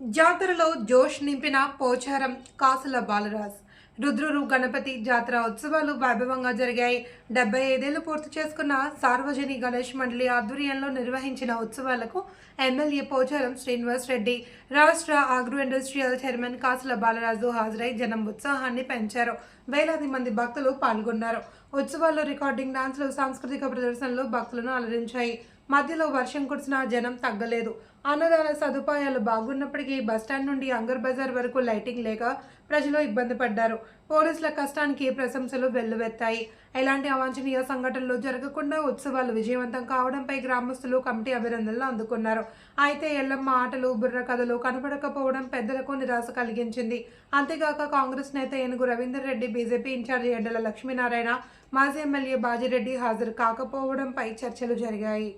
జాతరలో జోష్ నింపిన పోచారం కాసుల బాలరాజ్. రుద్రురు గణపతి జాతర ఉత్సవాలు వైభవంగా జరిగాయి. డెబ్బై ఐదేళ్ళు పూర్తి చేసుకున్న సార్వజని గణేష్ మండలి ఆధ్వర్యంలో నిర్వహించిన ఉత్సవాలకు ఎమ్మెల్యే పోచారం శ్రీనివాస్ రెడ్డి రాష్ట్ర ఆగ్రో ఇండస్ట్రియల్ చైర్మన్ కాసుల బాలరాజు హాజరై జనం ఉత్సాహాన్ని పెంచారు. వేలాది మంది భక్తులు పాల్గొన్నారు. ఉత్సవాల్లో రికార్డింగ్ డాన్స్లు సాంస్కృతిక ప్రదర్శనలు భక్తులను అలరించాయి. మధ్యలో వర్షం కురిసిన జనం తగ్గలేదు. అన్నదాన సదుపాయాలు బాగున్నప్పటికీ బస్టాండ్ నుండి అంగర్ బజార్ వరకు లైటింగ్ లేక ప్రజలు ఇబ్బంది పడ్డారు. పోలీసుల కష్టానికి ప్రశంసలు వెల్లువెత్తాయి. ఎలాంటి అవాంఛనీయ సంఘటనలు జరగకుండా ఉత్సవాలు విజయవంతం కావడంపై గ్రామస్తులు కమిటీ అభినందనలు అందుకున్నారు. అయితే ఎల్లమ్మ ఆటలు బుర్ర కథలు కనపడకపోవడం పెద్దలకు నిరాశ కలిగించింది. అంతేగాక కాంగ్రెస్ నేత ఏనుగు రవీందర్ రెడ్డి బీజేపీ ఇన్ఛార్జి ఎడ్డల లక్ష్మీనారాయణ మాజీ ఎమ్మెల్యే బాజిరెడ్డి హాజరు కాకపోవడంపై చర్చలు జరిగాయి.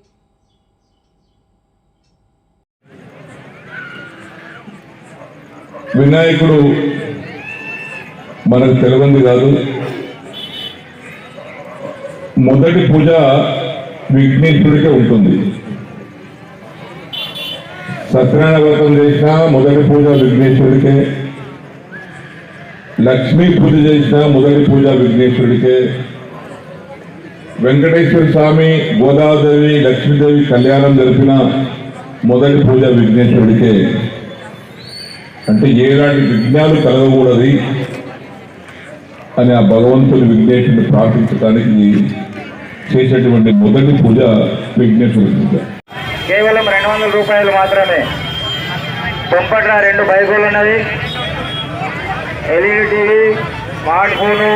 వినాయకుడు మనకు తెలియంది కాదు. మొదటి పూజ విఘ్నేశ్వరుడికే ఉంటుంది. సత్యనారాయణ వ్రతం చేసిన మొదటి పూజ విఘ్నేశ్వరుడికే. లక్ష్మీ పూజ చేసిన మొదటి పూజ విఘ్నేశ్వరుడికే. వెంకటేశ్వర స్వామి గోదావరి లక్ష్మీదేవి కళ్యాణం జరిపిన మొదటి పూజ విఘ్నేశ్వరుడికే. అంటే ఏలాంటి విఘ్నాలు కలగకూడదు అని ఆ భగవంతుని విఘ్నేశ్వరుని ప్రార్థించడానికి చేసేటువంటి మొదటి పూజ విఘ్నేశ్వర పూజ కేవలం రెండు వందల రూపాయలు మాత్రమే. పొంపట్ల రెండు బైకులు ఉన్నవి. LED TV smart phone.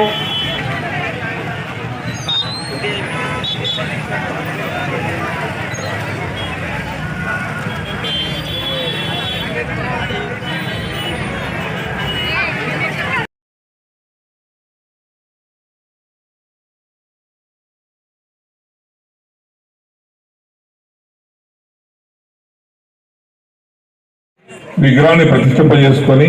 విగ్రహాన్ని ప్రతిష్ఠింపజేసుకొని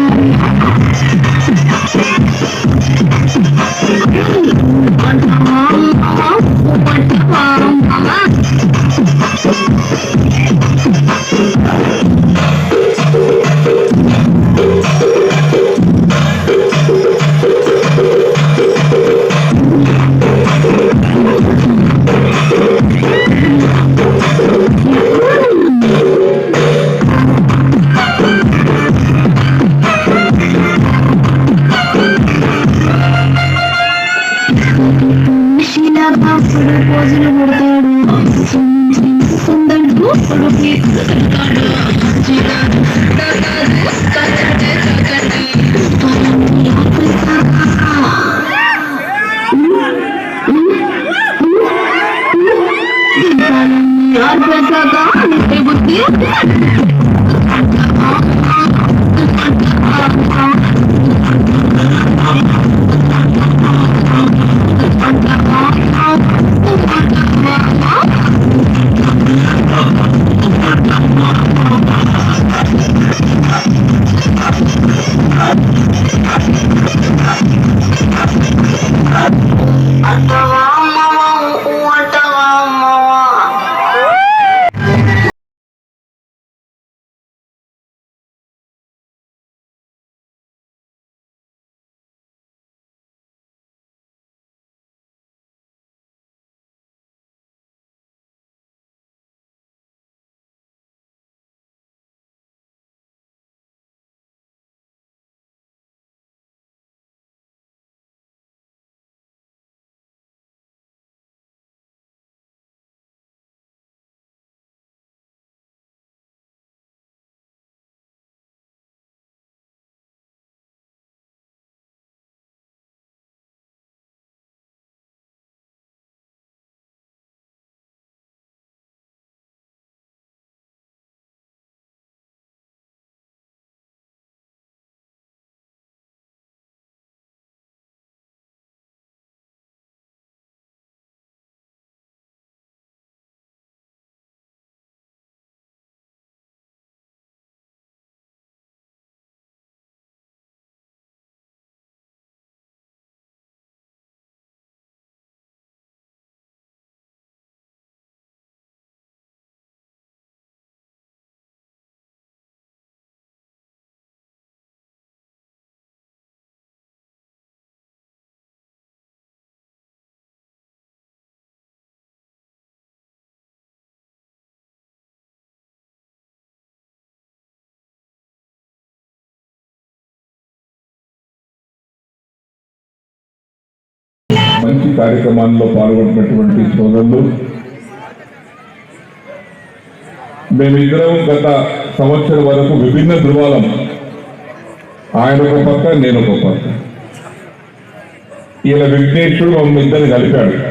बुद्धि మంచి కార్యక్రమాల్లో పాల్గొంటున్నటువంటి సోదరులు. మేమిద్దరం గత సంవత్సరం వరకు విభిన్న ధృవాలం. ఆయన ఒక పక్క నేను ఒక పక్క. ఈయన విఘ్నేశ్వరుడు మమ్మల్ని ఇద్దరు కలిపాడు.